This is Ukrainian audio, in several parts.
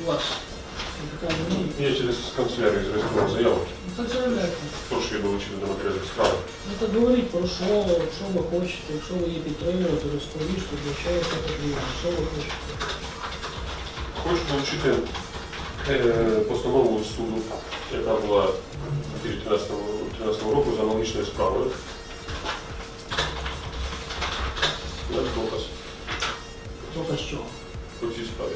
Немає? Я через канцелярію зареєстрував заяву. Ну так заявляйте. Прошу її долучити до матеріалів справи. Ну так говоріть про що, що ви хочете, якщо ви її підтримуєте, розповіжте, для чого це потрібно, що ви хочете. Хочу долучити е, постанову суду, яка була у 2013 року за аналогічною справою. Як доказ Тільки що. по цій справі.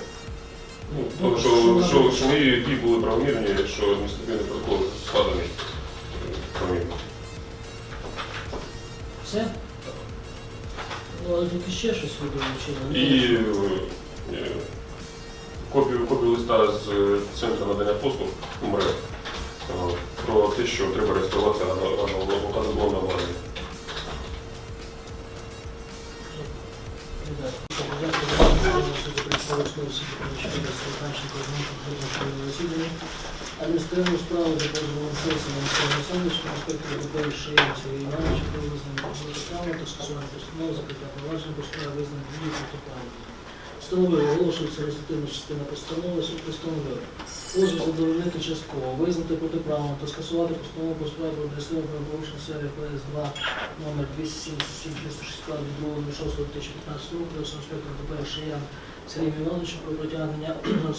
Ну, що, що що, мої дії були правомірні, що адміністративний протокол складений е, правомірно. Все? Ну, але тільки ще щось ви долучили. І е, копію, копію листа з е, центру надання послуг МРЕ е, про те, що треба реєструватися на газоблонне Адміністративну справу за позовом сесії Олександра Олександровича, інспектора ДП Шиєм Сергія Івановича про Встановив, оголошується результативна частина постанови, суд постановив. Позов задовольнити частково, визнати протиправним та скасувати постанову по справі про адміністративне правопорушення серії ПС-2 номер 277 362 від 2.06.2015 року до інспектора ДП Шиян Сергія Івановича про притягнення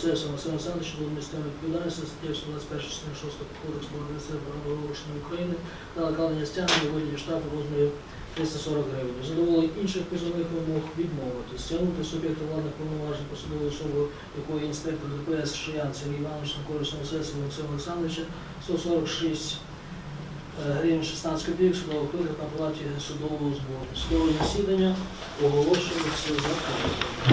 Сесу Максима Олександровича до адміністративної відповідальності за статтею 121 частини 6 Кодексу про адміністративне правопорушення України та накладення стягнення у вигляді штрафу в розмірі 340 гривень. Задоволення інших позовних вимог відмовити, стягнути суб'єкту владних повноважень посадової особи, якої інспектор ДПС Шиян Сергій Іванович на користь Максима Олександровича 146 е, гривень 16 копійок судових витрат на платі судового збору. Судове засідання оголошується закритим.